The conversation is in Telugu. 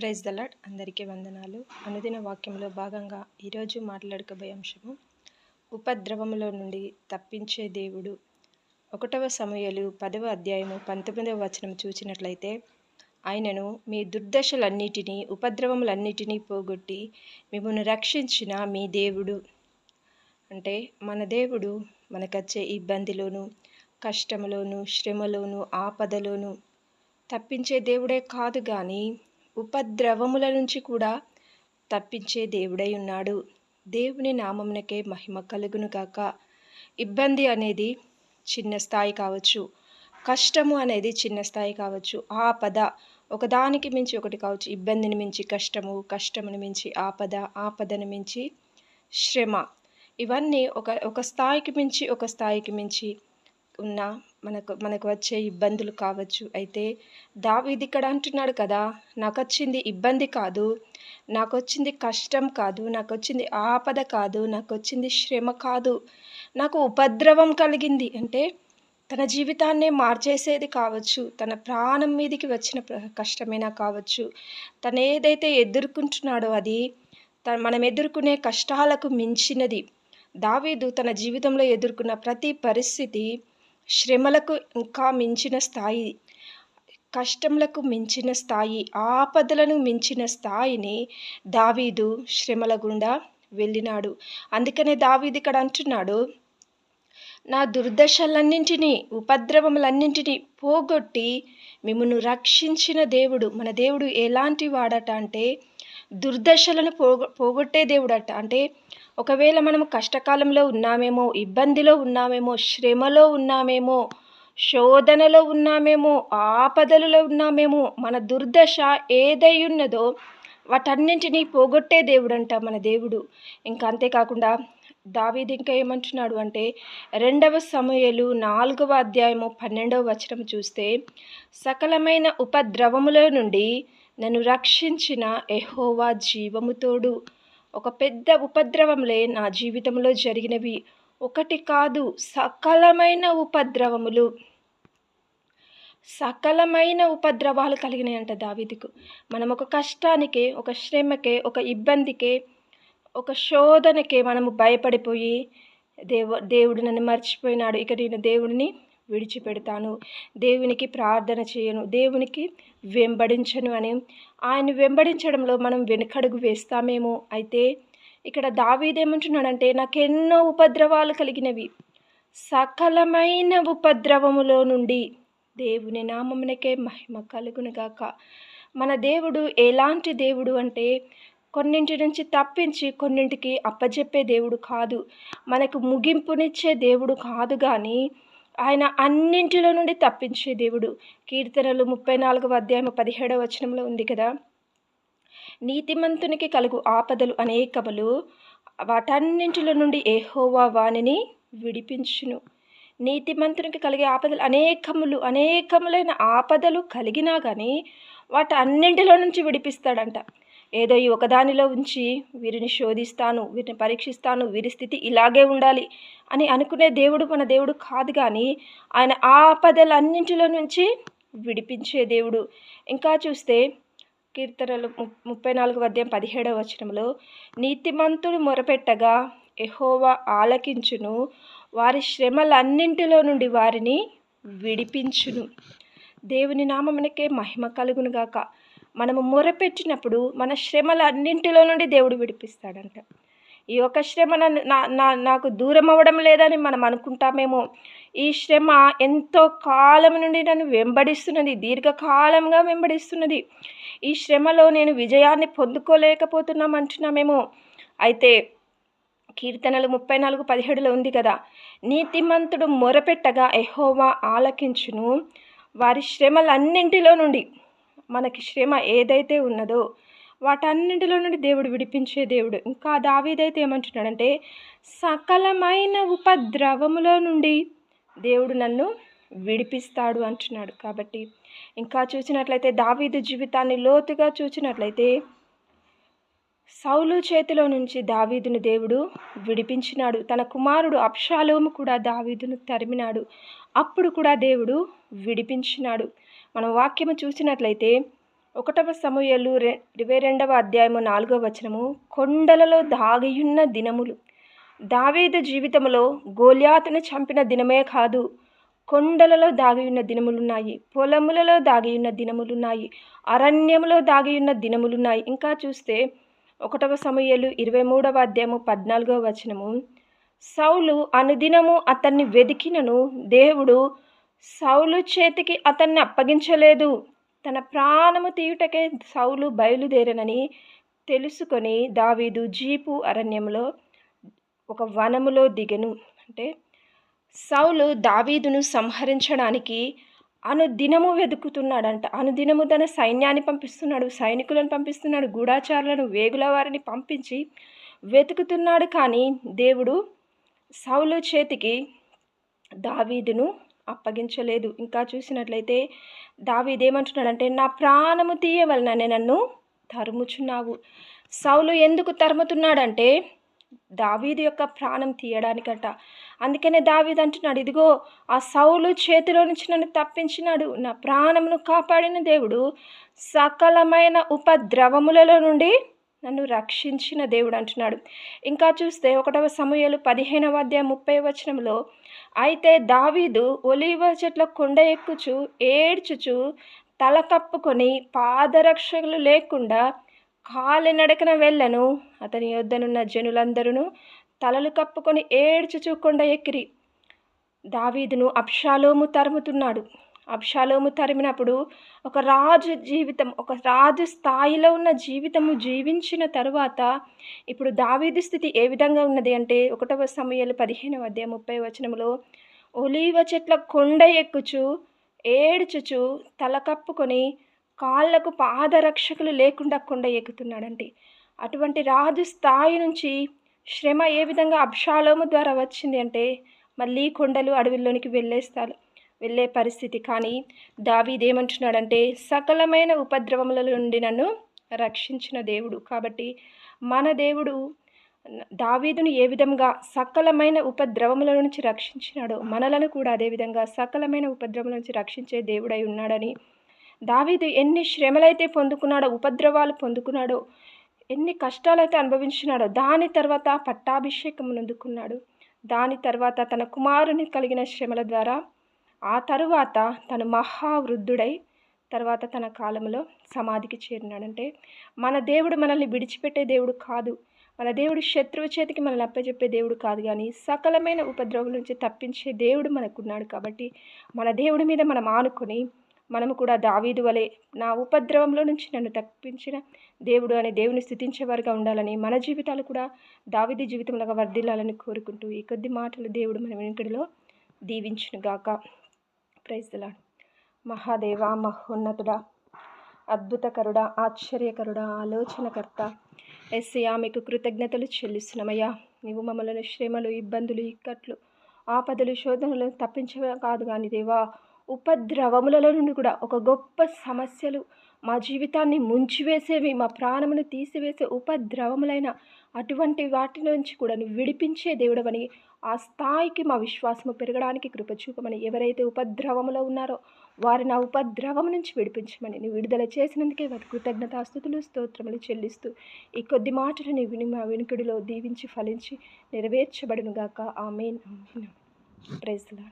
ప్రైజ్ దలాడ్ అందరికీ వందనాలు. అనుదిన వాక్యంలో భాగంగా ఈరోజు మాట్లాడుకోబోయే అంశము ఉపద్రవములో నుండి తప్పించే దేవుడు. ఒకటవ సమయలు పదవ అధ్యాయము పంతొమ్మిదవ వచనం చూచినట్లయితే ఆయనను మీ దుర్దశలన్నిటినీ ఉపద్రవములన్నిటినీ పోగొట్టి మిమ్మల్ని రక్షించిన మీ దేవుడు. అంటే మన దేవుడు మనకొచ్చే ఇబ్బందిలోను కష్టములోను శ్రమలోను ఆపదలోను తప్పించే దేవుడే కాదు కానీ ఉపద్రవముల నుంచి కూడా తప్పించే దేవుడై ఉన్నాడు. దేవుని నామమునకే మహిమ కలుగును గాక. ఇబ్బంది అనేది చిన్న స్థాయి కావచ్చు. కష్టము అనేది చిన్న స్థాయి కావచ్చు. ఆపద ఒకదానికి మించి ఒకటి కావచ్చు. ఇబ్బందిని మించి కష్టము కష్టమును మించి ఆపద ఆపదను మించి శ్రమ. ఇవన్నీ ఒక ఒక స్థాయికి మించి ఒక స్థాయికి మించి ఉన్న మనకు మనకు వచ్చే ఇబ్బందులు కావచ్చు. అయితే దావీది ఇక్కడ అంటున్నాడు కదా నాకు వచ్చింది ఇబ్బంది కాదు నాకు వచ్చింది కష్టం కాదు నాకు వచ్చింది ఆపద కాదు నాకు వచ్చింది శ్రమ కాదు నాకు ఉపద్రవం కలిగింది. అంటే తన జీవితాన్నే మార్చేసేది కావచ్చు తన ప్రాణం మీదకి వచ్చిన కష్టమైనా కావచ్చు తను ఏదైతే ఎదుర్కొంటున్నాడో అది త మనం ఎదుర్కొనే కష్టాలకు మించినది. దావీదు తన జీవితంలో ఎదుర్కొన్న ప్రతి పరిస్థితి శ్రమలకు ఇంకా మించిన స్థాయి కష్టములకు మించిన స్థాయి ఆపదలను మించిన స్థాయిని దావీదు శ్రమల గుండా వెళ్ళినాడు. అందుకనే దావీదు ఇక్కడ అంటున్నాడు నా దుర్దశలన్నింటినీ ఉపద్రవములన్నింటినీ పోగొట్టి మిమ్మల్ని రక్షించిన దేవుడు మన దేవుడు ఎలాంటి వాడట అంటే దుర్దశలను పోగొ పోగొట్టే దేవుడట అంటే ఒకవేళ మనం కష్టకాలంలో ఉన్నామేమో ఇబ్బందిలో ఉన్నామేమో శ్రమలో ఉన్నామేమో శోధనలో ఉన్నామేమో ఆపదలలో ఉన్నామేమో మన దుర్దశ ఏదై ఉన్నదో వాటన్నింటినీ పోగొట్టే దేవుడంట మన దేవుడు. ఇంకా అంతేకాకుండా దావీది ఇంకా ఏమంటున్నాడు అంటే రెండవ సమయలు నాలుగవ అధ్యాయము పన్నెండవ వచనం చూస్తే సకలమైన ఉపద్రవముల నుండి నన్ను రక్షించిన ఎహోవా జీవముతోడు ఒక పెద్ద ఉపద్రవంలే నా జీవితంలో జరిగినవి. ఒకటి కాదు సకలమైన ఉపద్రవములు. సకలమైన ఉపద్రవాలు కలిగినాయంట దావీదుకు. మనం ఒక కష్టానికే ఒక శ్రమకే ఒక ఇబ్బందికే ఒక శోధనకే మనము భయపడిపోయి దేవు దేవుడు నన్ను మర్చిపోయినాడు. ఇక నేను దేవుడిని విడిచిపెడతాను. దేవునికి ప్రార్థన చేయను. దేవునికి వెంబడించను అని ఆయన వెంబడించడంలో మనం వెనుకడుగు వేస్తామేమో. అయితే ఇక్కడ దావీదేమంటున్నాడంటే నాకు ఎన్నో ఉపద్రవాలు కలిగినవి. సకలమైన ఉపద్రవములో నుండి దేవుని నామమునకే మహిమ కలుగునుగాక మన దేవుడు ఎలాంటి దేవుడు అంటే కొన్నింటి నుంచి తప్పించి కొన్నింటికి అప్పజెప్పే దేవుడు కాదు. మనకు ముగింపునిచ్చే దేవుడు కాదు కానీ ఆయన అన్నింటిలో నుండి తప్పించే దేవుడు. కీర్తనలు ముప్పై నాలుగవ అధ్యాయం పదిహేడవ వచనంలో ఉంది కదా. నీతిమంతునికి కలుగు ఆపదలు అనేకములు వాటన్నింటిలో నుండి ఏహోవా వాణిని విడిపించును. నీతిమంతునికి కలిగే ఆపదలు అనేకములు అనేకములైన ఆపదలు కలిగినా కానీ వాటి అన్నింటిలో నుంచి విడిపిస్తాడంట. ఏదో ఈ ఒకదానిలో ఉంచి వీరిని శోధిస్తాను వీరిని పరీక్షిస్తాను వీరి స్థితి ఇలాగే ఉండాలి అని అనుకునే దేవుడు మన దేవుడు కాదు కానీ ఆయన ఆపదలన్నింటిలో నుంచి విడిపించే దేవుడు. ఇంకా చూస్తే కీర్తనలు ముప్పై నాలుగు అధ్యాయం పదిహేడవ వచనంలో నీతిమంతుడు మొరపెట్టగా ఎహోవా ఆలకించును వారి శ్రమలన్నింటిలో నుండి వారిని విడిపించును. దేవుని నామమునకే మహిమ కలుగునుగాక మనము మొరపెట్టినప్పుడు మన శ్రమలన్నింటిలో నుండి దేవుడు విడిపిస్తాడంట. ఈ యొక్క శ్రమ నా నాకు దూరం అవ్వడం లేదని మనం అనుకుంటామేమో. ఈ శ్రమ ఎంతో కాలం నుండి నన్ను వెంబడిస్తున్నది దీర్ఘకాలంగా వెంబడిస్తున్నది. ఈ శ్రమలో నేను విజయాన్ని పొందుకోలేకపోతున్నాం అంటున్నామేమో. అయితే కీర్తనలు ముప్పై నాలుగు పదిహేడులో ఉంది కదా నీతిమంతుడు మొరపెట్టగా ఎహోవా ఆలకించును. వారి శ్రమలన్నింటిలో నుండి మనకి శ్రమ ఏదైతే ఉన్నదో వాటన్నింటిలో నుండి దేవుడు విడిపించే దేవుడు. ఇంకా దావీదైతే ఏమంటున్నాడంటే సకలమైన ఉపద్రవములో నుండి దేవుడు నన్ను విడిపిస్తాడు అంటున్నాడు. కాబట్టి ఇంకా చూసినట్లయితే దావీదు జీవితాన్ని లోతుగా చూసినట్లయితే సౌలు చేతిలో నుంచి దావీదును దేవుడు విడిపించినాడు. తన కుమారుడు అప్షాలోము కూడా దావీదును తరిమినాడు. అప్పుడు కూడా దేవుడు విడిపించినాడు. మనం వాక్యము చూసినట్లయితే ఒకటవ సమూహలు రె ఇరవై రెండవ అధ్యాయము నాలుగవ వచనము కొండలలో దాగియున్న దినములు. దావేద జీవితంలో గోల్యాతను చంపిన దినమే కాదు కొండలలో దాగియున్న దినములున్నాయి పొలములలో దాగియున్న దినములున్నాయి అరణ్యములో దాగియున్న దినములున్నాయి. ఇంకా చూస్తే ఒకటవ సమయాలు ఇరవై మూడవ అధ్యాయము పద్నాలుగవ వచనము సౌలు అనుదినము అతన్ని వెదికినను దేవుడు సౌలు చేతికి అతన్ని అప్పగించలేదు. తన ప్రాణము తీయుటకే సౌలు బయలుదేరనని తెలుసుకొని దావీదు జీపు అరణ్యంలో ఒక వనములో దిగను. అంటే సౌలు దావీదును సంహరించడానికి అనుదినము వెతుకుతున్నాడంట అనుదినము తన సైన్యాన్ని పంపిస్తున్నాడు సైనికులను పంపిస్తున్నాడు గూఢాచారులను వేగుల వారిని పంపించి వెతుకుతున్నాడు. కానీ దేవుడు సౌలు చేతికి దావీదును అప్పగించలేదు. ఇంకా చూసినట్లయితే దావీదేమంటున్నాడంటే నా ప్రాణము తీయవలననే నన్ను తరుముచున్నావు. సౌలు ఎందుకు తరుముతున్నాడంటే దావీదు యొక్క ప్రాణం తీయడానికట. అందుకనే దావీదు అంటున్నాడు ఇదిగో ఆ సౌలు చేతిలో నుంచి నన్ను తప్పించినాడు. నా ప్రాణమును కాపాడిన దేవుడు సకలమైన ఉపద్రవములలో నుండి నన్ను రక్షించిన దేవుడు అంటున్నాడు. ఇంకా చూస్తే ఒకటవ సమయాలు పదిహేనవ అధ్యాయ ముప్పై వచనంలో అయితే దావీదు ఒలివ చెట్ల కొండ ఎక్కుచు ఏడ్చుచు తల కప్పుకొని పాదరక్షలు లేకుండా కాలినడకన వెళ్ళను. అతని యొద్దనున్న జనులందరూ తలలు కప్పుకొని ఏడ్చుచు కొండ ఎక్కిరి. దావీదును అప్షాలోము తరుముతున్నాడు. అబ్షాలోము తరిమినప్పుడు ఒక రాజు జీవితం ఒక రాజు స్థాయిలో ఉన్న జీవితము జీవించిన తరువాత ఇప్పుడు దావీదు స్థితి ఏ విధంగా ఉన్నది అంటే ఒకటవ సమయాలు పదిహేనవ అధ్యాయం ముప్పై వచనంలో ఒలీవ చెట్ల కొండ ఎక్కుచు ఏడ్చుచు తల కప్పుకొని కాళ్ళకు పాదరక్షకులు లేకుండా కొండ ఎక్కుతున్నాడంటే అటువంటి రాజు స్థాయి నుంచి శ్రమ ఏ విధంగా అబ్షాలోము ద్వారా వచ్చింది అంటే మళ్ళీ కొండలు అడవిలోనికి వెళ్ళేస్తారు. వెళ్ళే పరిస్థితి. కానీ దావీదేమంటున్నాడంటే సకలమైన ఉపద్రవముల నుండి నన్ను రక్షించిన దేవుడు. కాబట్టి మన దేవుడు దావీదును ఏ విధంగా సకలమైన ఉపద్రవముల నుంచి రక్షించినాడో మనలను కూడా అదేవిధంగా సకలమైన ఉపద్రవముల నుంచి రక్షించే దేవుడై ఉన్నాడని. దావీదు ఎన్ని శ్రమలైతే పొందుకున్నాడో ఉపద్రవాలు పొందుకున్నాడో ఎన్ని కష్టాలైతే అనుభవించినాడో దాని తర్వాత పట్టాభిషేకం అందుకున్నాడు. దాని తర్వాత తన కుమారుని కలిగిన శ్రమల ద్వారా ఆ తరువాత తను మహావృద్ధుడై తర్వాత తన కాలంలో సమాధికి చేరినాడంటే మన దేవుడు మనల్ని విడిచిపెట్టే దేవుడు కాదు. మన దేవుడు శత్రువు చేతికి మనల్ని అప్పచెప్పే దేవుడు కాదు కానీ సకలమైన ఉపద్రవం నుంచి తప్పించే దేవుడు మనకున్నాడు కాబట్టి మన దేవుడి మీద మనం ఆనుకొని మనము కూడా దావీదు వలె నా ఉపద్రవంలో నుంచి నన్ను తప్పించిన దేవుడు అనే దేవుని స్థుతించేవారుగా ఉండాలని మన జీవితాలు కూడా దావీది జీవితంలాగా వర్ధిల్లాలని కోరుకుంటూ ఈ కొద్ది మాటలు దేవుడు మన వెనుకడిలో దీవించునుగాక. ప్రైజ్లా మహాదేవ మహోన్నతుడా అద్భుతకరుడా ఆశ్చర్యకరుడా ఆలోచనకర్త ఎస్సయా మీకు కృతజ్ఞతలు చెల్లిస్తున్నామయ్యా. నీవు మమ్మల్ని శ్రమలు ఇబ్బందులు ఇక్కట్లు ఆపదలు శోధనలు తప్పించవే కాదు కానీ దేవా ఉపద్రవములలో నుండి కూడా ఒక గొప్ప సమస్యలు మా జీవితాన్ని ముంచివేసేవి మా ప్రాణమును తీసివేసే ఉపద్రవములైన అటువంటి వాటి నుంచి కూడా నువ్వు విడిపించే దేవుడవని ఆ స్థాయికి మా విశ్వాసము పెరగడానికి కృప చూపమని ఎవరైతే ఉపద్రవములో ఉన్నారో వారిని ఆ ఉపద్రవం నుంచి విడిపించమని నువ్వు విడుదల చేసినందుకే వారి కృతజ్ఞతాస్థుతులు స్తోత్రములు చెల్లిస్తూ ఈ కొద్ది మాటలు నీ విని మా వెనుకడిలో దీవించి ఫలించి నెరవేర్చబడునుగాక. ఆమెన్. ఆమెన్. ప్రైజ్లా